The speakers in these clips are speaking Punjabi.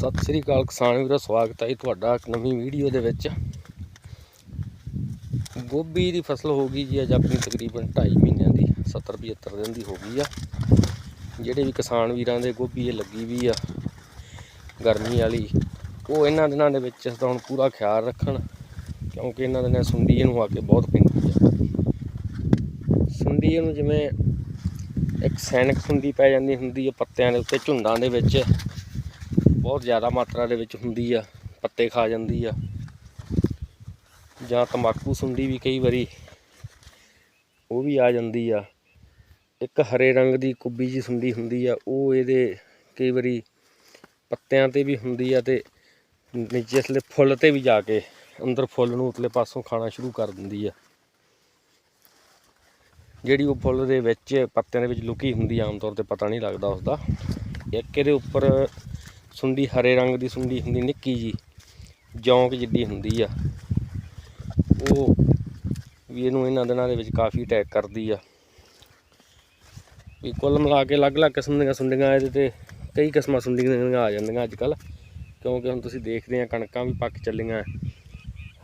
ਸਤਿ ਸ੍ਰੀ ਅਕਾਲ ਕਿਸਾਨ ਵੀਰੋ, ਸਵਾਗਤ ਹੈ ਜੀ ਤੁਹਾਡਾ ਇੱਕ ਨਵੀਂ ਵੀਡੀਓ ਦੇ ਵਿੱਚ। ਗੋਭੀ ਦੀ ਫਸਲ ਹੋ ਗਈ ਜੀ ਅੱਜ ਆਪਣੀ ਤਕਰੀਬਨ 2.5 ਮਹੀਨਿਆਂ ਦੀ 70 75 ਦਿਨ ਦੀ ਹੋ ਗਈ ਆ। ਜਿਹੜੇ ਵੀ ਕਿਸਾਨ ਵੀਰਾਂ ਦੇ ਗੋਭੀ ਇਹ ਲੱਗੀ ਵੀ ਆ ਗਰਮੀ ਵਾਲੀ, ਉਹ ਇਹਨਾਂ ਦਿਨਾਂ ਦੇ ਵਿੱਚ ਇਸ ਦਾ ਹੁਣ ਪੂਰਾ ਖਿਆਲ ਰੱਖਣ, ਕਿਉਂਕਿ ਇਹਨਾਂ ਦਿਨਾਂ ਸੁੰਡੀ ਇਹਨੂੰ ਆ ਕੇ ਬਹੁਤ ਪੈਂਦੀ ਆ। ਸੁੰਡੀ ਇਹਨੂੰ ਜਿਵੇਂ ਇੱਕ ਸੈਨਿਕ ਸੁੰਡੀ ਪੈ ਜਾਂਦੀ ਹੁੰਦੀ ਆ ਪੱਤਿਆਂ ਦੇ ਉੱਤੇ ਝੁੰਡਾਂ ਦੇ ਵਿੱਚ ਬਹੁਤ ਜ਼ਿਆਦਾ ਮਾਤਰਾ ਦੇ ਵਿੱਚ ਹੁੰਦੀ ਆ, ਪੱਤੇ ਖਾ ਜਾਂਦੀ ਆ। ਜਾਂ ਤੰਬਾਕੂ ਸੁੰਡੀ ਵੀ ਕਈ ਵਾਰੀ, ਉਹ ਵੀ ਆ ਜਾਂਦੀ ਆ। ਇੱਕ ਹਰੇ ਰੰਗ ਦੀ ਕੁੱਬੀ ਜੀ ਸੁੰਡੀ ਹੁੰਦੀ ਆ, ਉਹ ਇਹਦੇ ਕਈ ਵਾਰੀ ਪੱਤਿਆਂ ਤੇ ਵੀ ਹੁੰਦੀ ਆ ਤੇ ਨੀਚੇ ਇਸਲੇ ਫੁੱਲ ਤੇ ਵੀ ਜਾ ਕੇ ਅੰਦਰ ਫੁੱਲ ਨੂੰ ਉਤਲੇ ਪਾਸੋਂ ਖਾਣਾ ਸ਼ੁਰੂ ਕਰ ਦਿੰਦੀ ਆ। ਜਿਹੜੀ ਉਹ ਫੁੱਲ ਦੇ ਵਿੱਚ ਪੱਤਿਆਂ ਦੇ ਵਿੱਚ ਲੁਕੀ ਹੁੰਦੀ ਆਮ ਤੌਰ ਤੇ ਪਤਾ ਨਹੀਂ ਲੱਗਦਾ ਉਸਦਾ। ਇੱਕ ਇਹਦੇ ਉੱਪਰ ਸੁੰਡੀ ਹਰੇ ਰੰਗ ਦੀ ਸੁੰਡੀ ਹੁੰਦੀ, ਨਿੱਕੀ ਜੀ, ਜੌਂਕ ਜਿੱਡੀ ਹੁੰਦੀ ਆ। ਉਹ ਵੀ ਇਹਨੂੰ ਇਹਨਾਂ ਦਿਨਾਂ ਦੇ ਵਿੱਚ ਕਾਫੀ ਅਟੈਕ ਕਰਦੀ ਆ। ਵੀ ਕੁੱਲ ਮਿਲਾ ਕੇ ਅਲੱਗ-ਅਲੱਗ ਕਿਸਮ ਦੀਆਂ ਸੁੰਡੀਆਂ ਇਹਦੇ ਤੇ, ਕਈ ਕਿਸਮਾਂ ਸੁੰਡੀਆਂ ਆ ਜਾਂਦੀਆਂ ਅੱਜ ਕੱਲ ਕਿਉਂਕਿ ਹੁਣ ਤੁਸੀਂ ਦੇਖਦੇ ਆ, ਕਣਕਾਂ ਵੀ ਪੱਕ ਚੱਲੀਆਂ।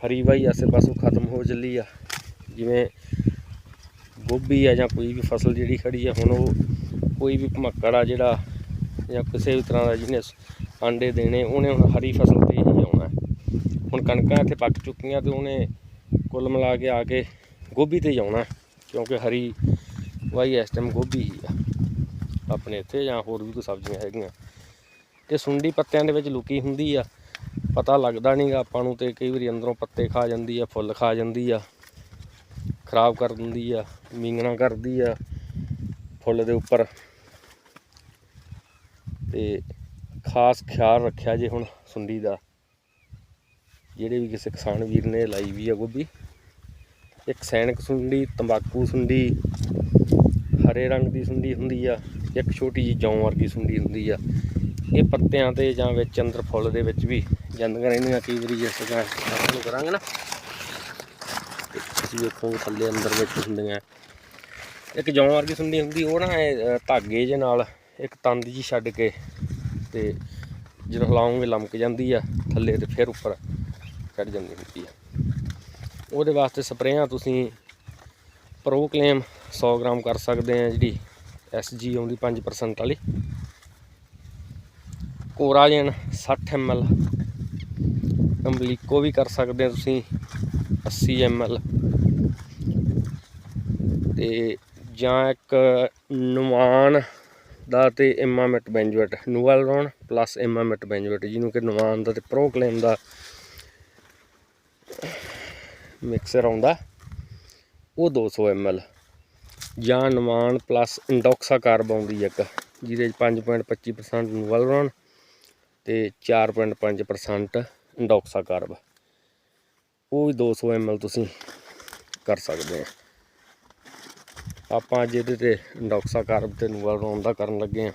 ਹਰੀ ਵਾਈ ਆਸੇ ਪਾਸੋਂ ਖਤਮ ਹੋ ਚੱਲੀ ਆ। ਜਿਵੇਂ ਗੋਭੀ ਆ ਜਾਂ ਕੋਈ ਵੀ ਫਸਲ ਜਿਹੜੀ ਖੜੀ ਆ, ਹੁਣ ਉਹ ਕੋਈ ਵੀ ਭਮੱਕੜ ਆ ਜਿਹੜਾ ਜਾਂ ਕਿਸੇ ਵੀ ਤਰ੍ਹਾਂ ਦਾ ਜਿਹਨੇ ਆਂਡੇ ਦੇਣੇ, ਉਹਨੇ ਹੁਣ ਹਰੀ ਫਸਲ ਤੇ ਹੀ ਆਉਣਾ ਹੁਣ ਕਣਕਾਂ ਇੱਥੇ ਪੱਕ ਚੁੱਕੀਆਂ ਤੇ ਉਹਨੇ ਕੁੱਲ ਮਿਲਾ ਕੇ ਆ ਕੇ ਗੋਭੀ ਤੇ ਹੀ ਆਉਣਾ ਕਿਉਂਕਿ ਹਰੀ ਵਾਈ ਇਸ ਟਾਈਮ ਗੋਭੀ ਹੀ ਆ। ਆਪਣੇ ਇੱਥੇ ਜਾਂ ਹੋਰ ਵੀ ਕੋਈ ਸਬਜ਼ੀਆਂ ਹੈਗੀਆਂ। ਤੇ ਸੁੰਡੀ ਪੱਤਿਆਂ ਦੇ ਵਿੱਚ ਲੁਕੀ ਹੁੰਦੀ ਆ, ਪਤਾ ਲੱਗਦਾ ਨਹੀਂਗਾ ਆਪਾਂ ਨੂੰ ਤੇ ਕਈ ਵਾਰੀ ਅੰਦਰੋਂ ਪੱਤੇ ਖਾ ਜਾਂਦੀ ਆ, ਫੁੱਲ ਖਾ ਜਾਂਦੀ ਆ, ਖਰਾਬ ਕਰ ਦਿੰਦੀ ਆ, ਮੀਂਗਣਾ ਕਰਦੀ ਆ, ਫੁੱਲ ਦੇ ਉੱਪਰ। ਤੇ ਖਾਸ ਖਿਆਲ ਰੱਖਿਆ ਜੇ ਹੁਣ ਸੁੰਡੀ ਦਾ ਜਿਹੜੇ ਵੀ ਕਿਸੇ ਕਿਸਾਨ ਵੀਰ ਨੇ ਲਾਈ ਵੀ ਆ ਗੋਭੀ। ਇੱਕ ਸੈਨਿਕ ਸੁੰਡੀ ਤੰਬਾਕੂ ਸੁੰਡੀ ਹਰੇ ਰੰਗ ਦੀ ਸੁੰਡੀ ਹੁੰਦੀ ਆ ਇੱਕ ਛੋਟੀ ਜਿਹੀ ਜੌਂ ਵਰਗੀ ਸੁੰਡੀ ਹੁੰਦੀ ਆ। ਇਹ ਪੱਤਿਆਂ ਤੇ ਜਾਂ ਵਿੱਚ ਅੰਦਰ ਫੁੱਲ ਦੇ ਵਿੱਚ ਵੀ ਜਾਂਦੀਆਂ ਰਹਿੰਦੀਆਂ ਕਈ ਵਾਰੀ ਜਿਸ ਤਰ੍ਹਾਂ ਨੂੰ ਕਰਾਂਗੇ ਨਾ ਤੇ ਤੁਸੀਂ ਵੇਖੋ ਥੱਲੇ ਅੰਦਰ ਵਿੱਚ ਹੁੰਦੀਆਂ। ਇੱਕ ਜੌਂ ਵਰਗੀ ਸੁੰਡੀ ਹੁੰਦੀ ਉਹ ਨਾ ਇਹ, ਧਾਗੇ ਜੇ ਨਾਲ ਇੱਕ ਤੰਦ ਜੀ ਛੱਡ ਕੇ ਤੇ ਜਦੋਂ ਹਿਲਾਉਂਗੇ ਲਮਕ ਜਾਂਦੀ ਆ, ਥੱਲੇ ਤੇ ਫਿਰ ਉੱਪਰ ਚੜ ਜਾਂਦੀ ਹੁੰਦੀ ਆ। ਉਹਦੇ ਵਾਸਤੇ ਸਪਰੇਆਂ ਤੁਸੀਂ ਪ੍ਰੋਕਲੇਮ 100 ਗ੍ਰਾਮ ਕਰ ਸਕਦੇ ਆ, ਜਿਹੜੀ ਐਸਜੀ ਆਉਂਦੀ 5% ਵਾਲੀ। ਕੋਰਾਜਨ 60 ml ਅੰਬਲੀਕੋ ਵੀ ਕਰ ਸਕਦੇ ਆ ਤੁਸੀਂ 80 ml ਤੇ ਜਾਂ ਇੱਕ ਨਵਾਨ ਦਾ ਤੇ ਇਮਾਮਿਟ ਬੈਂਜੋਏਟ ਨੂਵਲਰੋਨ ਪਲੱਸ ਇਮਾਮਿਟ ਬੈਂਜੂਏਟ ਜਿਹਨੂੰ ਕਿ ਨਵਾਨ ਦਾ ਤੇ ਪ੍ਰੋਕਲੇਮ ਦਾ ਮਿਕਸਰ ਆਉਂਦਾ, ਉਹ 200 ml ਜਾਂ ਨਵਾਨ ਪਲੱਸ ਇੰਡੋਕਸਾ ਕਾਰਬ ਆਉਂਦੀ ਇੱਕ, ਜਿਹਦੇ 'ਚ 5.25% ਨੂਵਲਰੋਨ ਤੇ 4.5% ਇੰਡੋਕਸਾ ਕਾਰਬ ਉਹ ਵੀ 200 ml ਤੁਸੀਂ ਕਰ ਸਕਦੇ ਆ ਆਪਾਂ ਅੱਜ ਇਹਦੇ ਤੇ ਇੰਡੋਕਸਾ ਕਾਰਬ ਤੇ ਨੂਵਲਰੋਨ ਦਾ ਕਰਨ ਲੱਗੇ ਆ।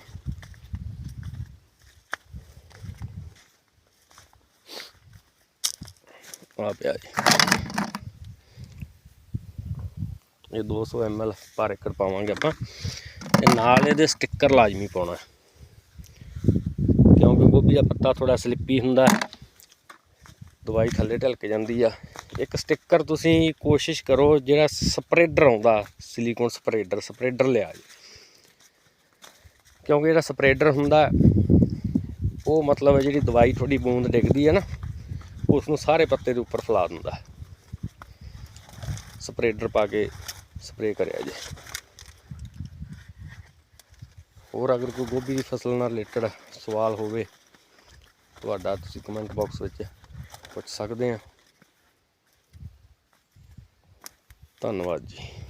ਆ ਪਿਆ ਜੀ। ਇਹ 200 ml ਪਰ ਏਕੜ ਪਾਵਾਂਗੇ ਆਪਾਂ। ਤੇ ਨਾਲ ਇਹਦੇ ਸਟicker ਲਾਜ਼ਮੀ ਪਾਉਣਾ। ਕਿਉਂਕਿ ਗੋਭੀ ਦਾ ਪੱਤਾ ਥੋੜਾ ਸਲਿੱਪੀ ਹੁੰਦਾ। ਦਵਾਈ ਥੱਲੇ ਢਲਕ ਜਾਂਦੀ ਆ। ਇੱਕ ਸਟicker ਤੁਸੀਂ ਕੋਸ਼ਿਸ਼ ਕਰੋ ਜਿਹੜਾ ਸਪਰੇਡਰ ਆਉਂਦਾ ਸਿਲੀਕੋਨ ਸਪਰੇਡਰ ਸਪਰੇਡਰ ਲਿਆ ਜੀ। ਕਿਉਂਕਿ ਜਿਹੜਾ ਸਪਰੇਡਰ ਹੁੰਦਾ, ਉਹ ਮਤਲਬ ਜਿਹੜੀ ਦਵਾਈ ਤੁਹਾਡੀ ਬੂੰਦ ਡਿੱਗਦੀ ਹੈ ਨਾ ਉਸ ਨੂੰ ਸਾਰੇ ਪੱਤੇ ਦੇ ਉੱਪਰ ਫੈਲਾ ਦਿੰਦਾ ਸਪਰੇਡਰ ਪਾ ਕੇ ਸਪਰੇਅ ਕਰਿਆ ਜੀ। ਹੋਰ ਅਗਰ ਕੋਈ ਗੋਭੀ ਦੀ ਫਸਲ ਨਾਲ ਰਿਲੇਟਡ ਸਵਾਲ ਹੋਵੇ, ਤੁਹਾਡਾ ਤੁਸੀਂ ਕਮੈਂਟ ਬਾਕਸ ਵਿੱਚ ਪੁੱਛ ਸਕਦੇ ਆ। ਧੰਨਵਾਦ ਜੀ।